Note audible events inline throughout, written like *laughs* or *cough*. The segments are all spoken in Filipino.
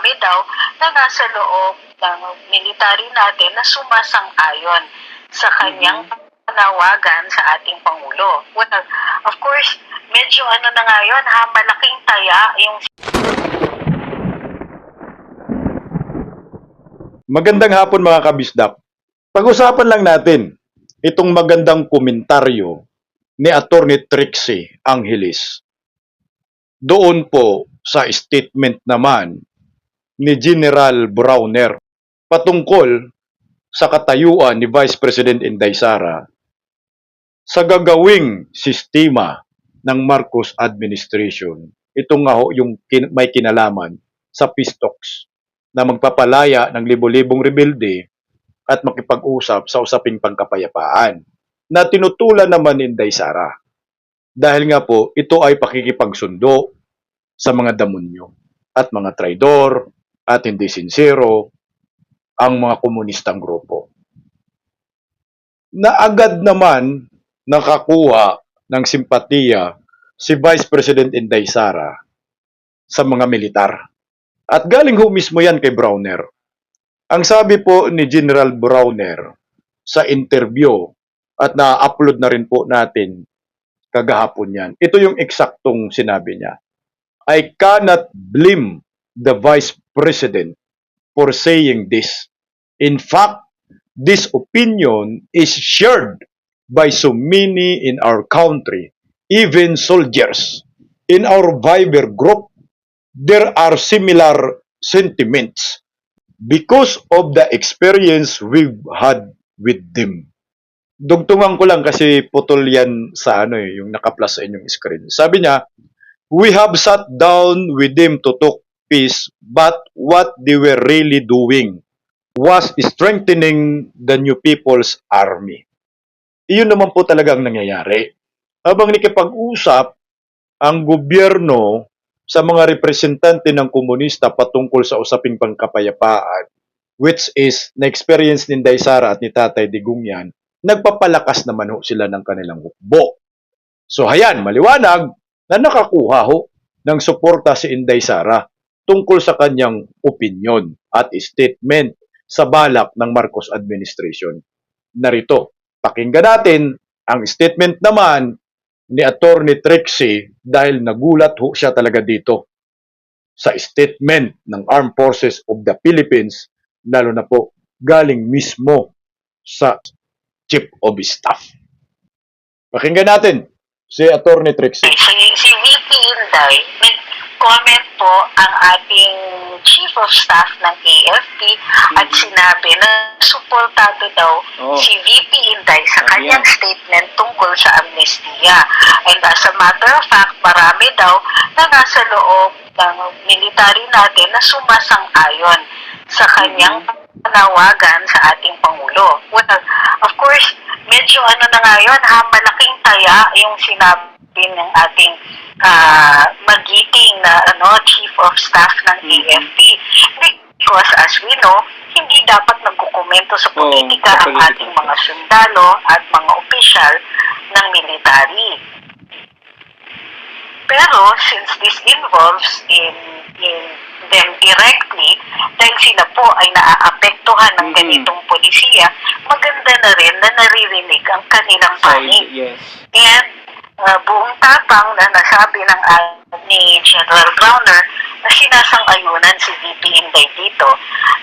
marami daw na nasa loob ng military natin na sumasang-ayon sa kanyang panawagan sa ating Pangulo. Well, of course, medyo ano na ngayon ha, malaking taya yung Magandang hapon mga kabisdak. Pag-usapan lang natin itong magandang komentaryo ni Attorney Trixie Angelis. Doon po sa statement naman ni General Browner patungkol sa katayuan ni Vice President Inday Sara sa gagawing sistema ng Marcos administration. Ito nga ho yung kin- may kinalaman sa talks na magpapalaya ng libo-libong rebelde at makipag-usap sa usaping pangkapayapaan na tinutulan naman ni Inday Sara. Dahil nga po, ito ay pakikipagsundo sa mga damonyo at mga traidor at hindi sincero ang mga komunistang grupo. Na agad naman nakakuha ng simpatiya si Vice President Inday Sara sa mga militar. At galing ho mismo yan kay Browner. Ang sabi po ni General Browner sa interview at na-upload na rin po natin kagahapon yan. Ito yung eksaktong sinabi niya. I cannot blame the Vice President for saying this. In fact, this opinion is shared by so many in our country, even soldiers. In our Viber group, there are similar sentiments because of the experience we've had with them. Dugtungan ko lang kasi putol yan sa ano eh, yung naka-plus sa inyong screen. Sabi niya, we have sat down with them to talk peace, but what they were really doing was strengthening the new people's army. Iyon naman po talaga ang nangyayari. Habang nakipag-usap ang gobyerno sa mga representante ng komunista patungkol sa usaping pangkapayapaan, which is na-experience ni Inday Sara at ni Tatay Digong yan, nagpapalakas naman ho sila ng kanilang hukbo. So hayan, maliwanag na nakakuha ho ng suporta si Inday Sara tungkol sa kanyang opinion at statement sa balak ng Marcos administration. Narito, pakinggan natin ang statement naman ni Attorney Trixie dahil nagulat ho siya talaga dito sa statement ng Armed Forces of the Philippines lalo na po galing mismo sa Chief of Staff. Pakinggan natin si Attorney Trixie. si, si VP Inday, nag-comment po ang ating Chief of Staff ng AFP at sinabi na suportado daw Oo. si VP Inday sa kanyang yan. statement tungkol sa amnestia. And as a matter of fact, marami daw na nasa loob ng military natin na sumasang-ayon sa kanyang panawagan sa ating Pangulo. Well, of course, medyo ano na ngayon ha, malaking taya yung sinabi ng ating ah, magiting na ano chief of staff ng AFP. Because as we know, hindi dapat nagkukomento sa politika sa ang ating mga sundalo at mga opisyal ng military. Pero since this involves in in them directly, dahil sila po ay naaapektuhan ng Mhm. ganitong polisiya, maganda na rin na naririnig ang kanilang panig. Yes. And uh, buong tapang na nasabi ng ni General Browner na sinasang-ayunan si VP Inday dito.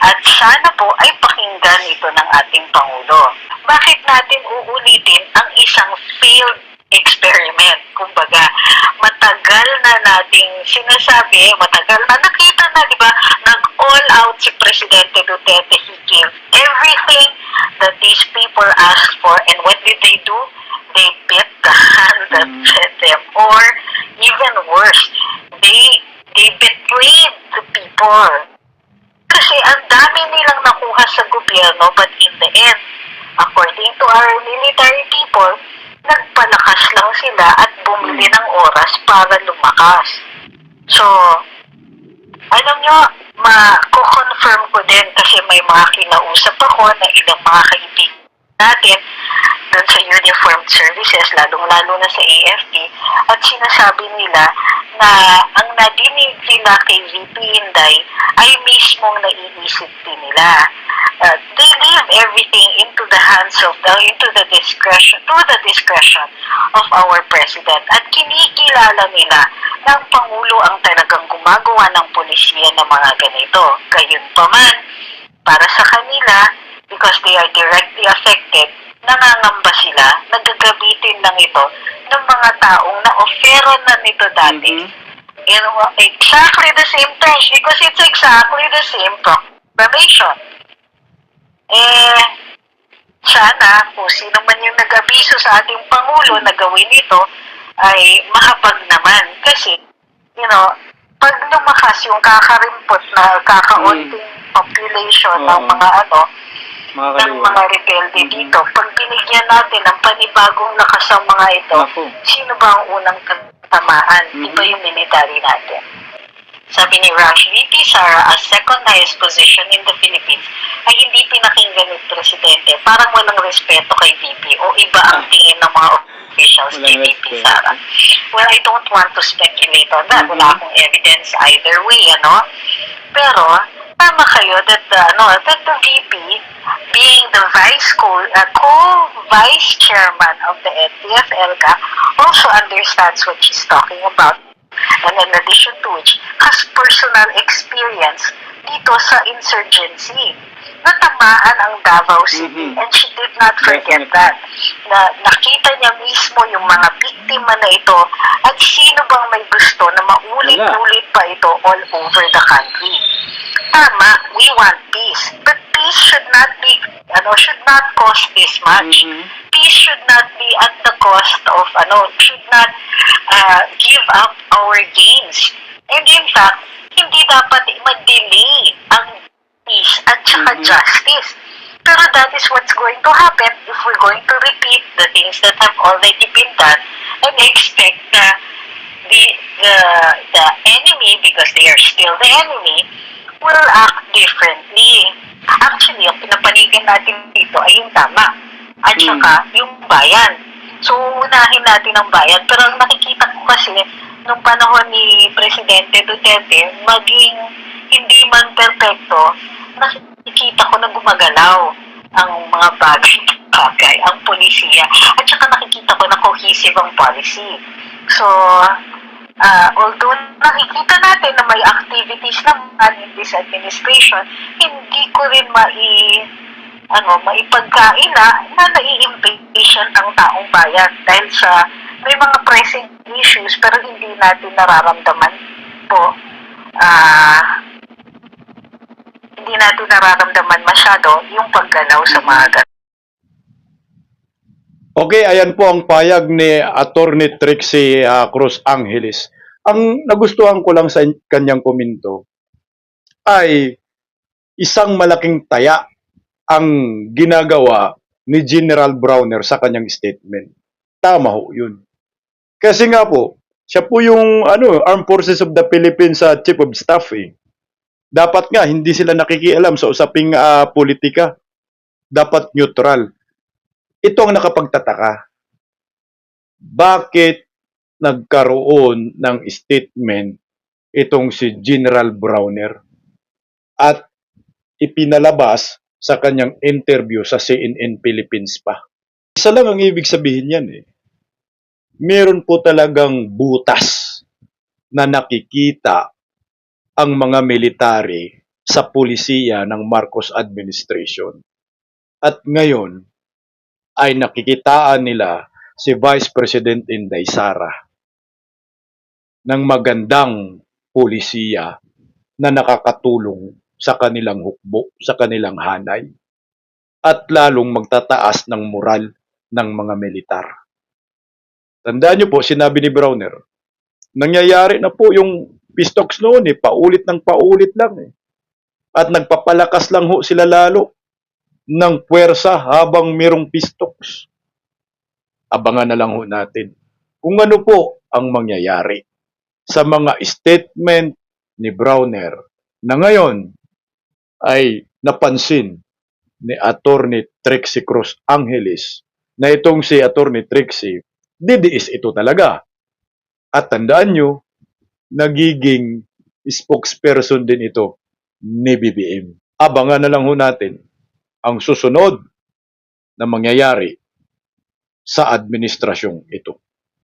At sana po ay pakinggan ito ng ating Pangulo. Bakit natin uulitin ang isang failed experiment? Kumbaga, matagal na nating sinasabi, matagal na nakita na, di ba, nag-all out si Presidente Duterte. He gave everything that these people asked for. And what did they do? They bit hand that fed them. Or even worse, they they betrayed the people. Kasi ang dami nilang nakuha sa gobyerno but in the end, according to our military people, nagpalakas lang sila at bumili ng oras para lumakas. So, alam nyo, ma-confirm ko din kasi may mga kinausap ako na ilang mga kaibigan natin dun sa uniformed services, lalong-lalo na sa AFP, at sinasabi nila na ang nadinig nila kay VP Inday ay naiisip din nila. Uh, they leave everything into the hands of the, into the discretion, to the discretion of our president. At kinikilala nila na ang Pangulo ang talagang gumagawa ng polisiya ng mga ganito. Gayunpaman, para sa kanila, because they are directly affected, nangangamba sila, nagagabitin lang ito ng mga taong na-offeran na nito dati. Mhm. You know, exactly the same terms because it's exactly the same proclamation. Eh, sana kung sino man yung nag-abiso sa ating Pangulo na gawin ito ay mahabag naman. Kasi, you know, pag lumakas yung kakarimpot na kakaunting population ng Oo. mga ano, Mga ng mga rebelde Mhm. dito, pag binigyan natin ng panibagong lakas ang mga ito, Ako. sino ba ang unang tamaan? Mhm. Iba yung military natin. Sabi ni Rush, VP Sara, as second highest position in the Philippines, ay hindi pinakinggan ni Presidente. Parang walang respeto kay VP o iba ang Ah. tingin ng mga officials kay VP. Sara. Well, I don't want to speculate on that. Mhm. Wala akong evidence either way, ano? Pero, tama kayo that the, ano, that the VP, being the vice co, uh, co-vice chairman of the NTF-ELCA, also understands what she's talking about. And in addition to which, has personal experience dito sa insurgency. Natamaan ang Davao City Mhm. and she did not forget Definitely. that. Na nakita niya mismo yung mga biktima na ito at sino bang may gusto na maulit-ulit pa ito all over the country. Tama, we want peace. But peace should not be, ano, should not cost this much. Mhm. Peace should not be at the cost of, ano, should not uh, give up our gains. And in fact, hindi dapat mag-delay ang peace at saka Mhm. justice. Pero that is what's going to happen if we're going to repeat the things that have already been done and expect na the, the, the enemy, because they are still the enemy, will act differently. Actually, ang pinapanigan natin dito ay yung tama. At Hmm. saka, yung bayan. So, unahin natin ang bayan. Pero ang nakikita ko kasi, nung panahon ni Presidente Duterte, maging hindi man perpekto, nakikita ko na gumagalaw ang mga bagay, *laughs* ang polisiya. At saka nakikita ko na cohesive ang policy. So, Ah, although nakikita natin na may activities naman in this administration, hindi ko rin mai ano, maipagkaila na nai-impatient ang taong bayan dahil sa may mga pressing issues pero hindi natin nararamdaman po ah hindi natin nararamdaman masyado yung paggalaw sa mga. Okay, ayan po ang payag ni Attorney Trixie ah, Cruz Angeles. Ang nagustuhan ko lang sa kanyang komento ay isang malaking taya ang ginagawa ni General Browner sa kanyang statement. Tama ho yun. Kasi nga po, siya po yung ano, Armed Forces of the Philippines sa Chief of Staff eh. Dapat nga, hindi sila nakikialam sa usaping ah, politika. Dapat neutral ito ang nakapagtataka. Bakit nagkaroon ng statement itong si General Browner at ipinalabas sa kanyang interview sa CNN Philippines pa? Isa lang ang ibig sabihin yan eh. Meron po talagang butas na nakikita ang mga military sa pulisiya ng Marcos administration. At ngayon, ay nakikitaan nila si Vice President Inday Sara ng magandang polisiya na nakakatulong sa kanilang hukbo, sa kanilang hanay, at lalong magtataas ng moral ng mga militar. Tandaan niyo po, sinabi ni Browner, nangyayari na po yung pistoks noon eh, paulit ng paulit lang eh. At nagpapalakas lang ho sila lalo ng puwersa habang merong pistoks. Abangan na lang ho natin kung ano po ang mangyayari sa mga statement ni Browner na ngayon ay napansin ni Attorney Trixie Cruz Angeles na itong si Attorney Trixie, didiis ito talaga. At tandaan nyo, nagiging spokesperson din ito ni BBM. Abangan na lang ho natin ang susunod na mangyayari sa administrasyong ito.